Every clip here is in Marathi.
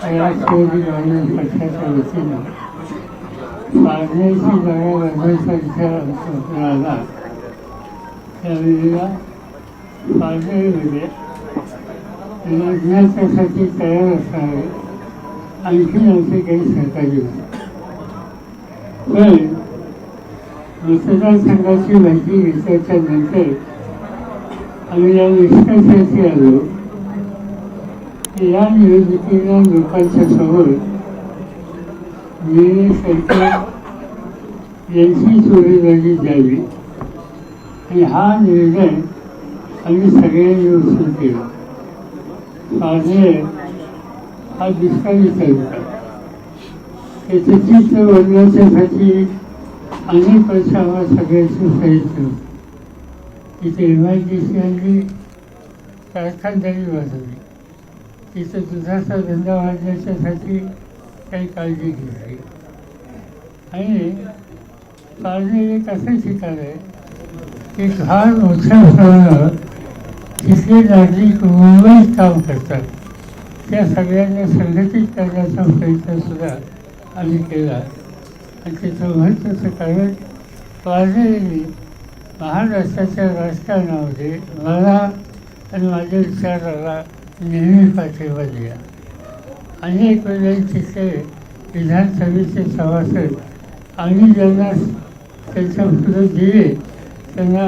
राष्ट्रवादी काँग्रेस पक्षाच्या वतीनं पारनेरची जागा लढवायचा विचार आमचा आला त्यावेळेला पारनेरमध्ये तयार असणारे आणखी आमचे काही सहकारी होते पण मतदारसंघाची माहिती घेतल्याच्या नंतर आम्ही या निष्कर्षाशी आलो या निवडणुकीला लोकांच्या समोर मी सरकार यांची जोडीदारी द्यावी आणि हा निर्णय आम्ही सगळ्यांनी उचलून केला. माझे हा दुसरा विचार होता. त्याचं चित्र बदलण्यासाठी अनेक वर्ष आम्हाला सगळ्यांची सांगितलं तिथे एम आय डी सी आणली कारखानदारी वाजवली. तिथं दुधाचा धंदा वाढण्याच्यासाठी काही काळजी घेतली आणि पारनेर एक असं ठिकाण आहे की फार मोठ्या प्रमाणावर तिथले नागरिक मुंबईत काम करतात. त्या सगळ्यांना संघटित करण्याचा प्रयत्नसुद्धा आम्ही केला. आणि त्याचं महत्त्वाचं कारण काळजी महाराष्ट्राच्या राजकारणामध्ये मला आणि माझ्या विचाराला नेहमी पाठिंबा दिला अनेक वेळेला तिथे विधानसभेचे सभासद आणि ज्यांना त्यांच्या पुढे दिले त्यांना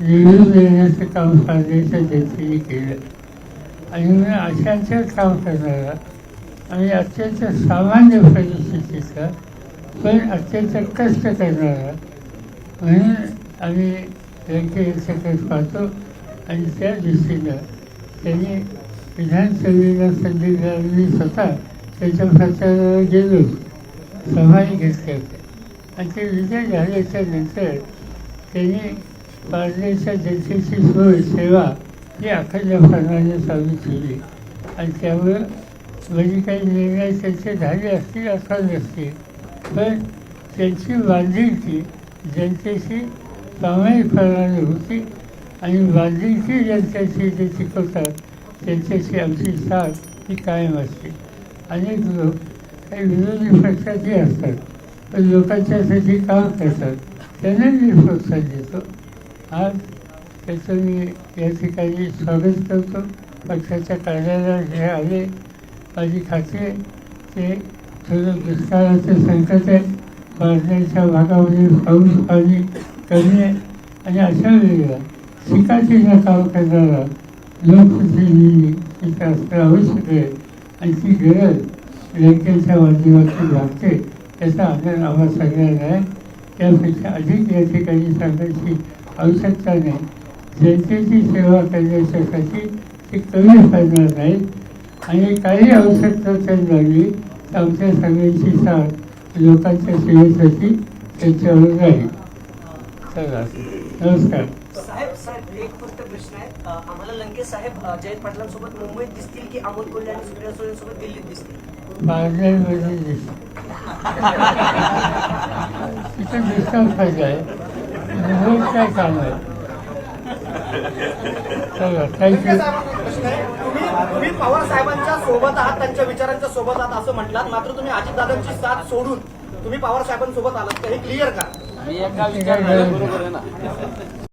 निवडून देण्याचं काम करण्याच्या देखील केलं. आणि मी अशाच काम करणारा आणि अत्यंत सामान्य परिस्थितीचा पण अत्यंत कष्ट करणारा म्हणून आम्ही व्यंकय्याच्याकडे पाहतो. आणि त्या दृष्टीनं त्यांनी विधानसभेला संधी मिळाली स्वतः त्याच्या प्रचाराला गेलो सभाही घेतल्या होत्या आणि ते विजय झाल्याच्यानंतर त्यांनी पारनेरच्या जनतेची सोय सेवा ही अखंडपणाने चालू ठेवली. आणि त्यामुळं म्हणजे काही निर्णय त्यांचे झाले असतील अथवा नसतील पण त्यांची बांधिलकी जनतेशी प्रामाणिकपणाने होती आणि बांधिलकी जनतेशी जे शिकवतात त्यांच्याशी आमची साथ ही कायम असते. अनेक लोक काही विरोधी पक्षाचे असतात पण लोकांच्यासाठी काम करतात. त्यांना मी प्रोत्साहन देतो. आज त्याचं मी या ठिकाणी स्वागत करतो. पक्षाच्या कार्यालयात जे आले माझी खात्री ते थोडं दुष्काळाचं संकट आहे. पारनेरच्या भागामध्ये पाऊस पाणी करणे आणि अशा वेळेला शिकाचीनं काम करणारा लोकशाही तिथे असणं आवश्यक आहे आणि ती गरज बँकेच्या माध्यमातून लागते त्याचा आदर आम्हाला सगळ्यांना आहे. त्यापेक्षा अधिक या ठिकाणी सांगायची आवश्यकता नाही. जनतेची सेवा करण्यासाठी ते कमी पडणार नाहीत. आणि काही आवश्यकता जर लागली तर आमच्या सगळ्यांची साथ लोकांच्या सेवेसाठी त्यांच्यावर राहील. चला नमस्कार. एक फक्त प्रश्न आहे आम्हाला लंके साहेब जयंत पाटलांसोबत मुंबईत दिसतील की अमोल कोल्हे आणि सुप्रिया सुळेंसोबत दिल्लीत दिसतील? तिथं आहे. मुंबईत काय काम आहे? आहे. तुम्ही तुम्ही पवार साहेबांच्या सोबत आहात त्यांच्या विचारांच्या सोबत आहात असं म्हटलात मात्र तुम्ही अजितदादांची साथ सोडून तुम्ही पवार साहेबांसोबत आलात. तर हे क्लिअर का काय गरज नाही.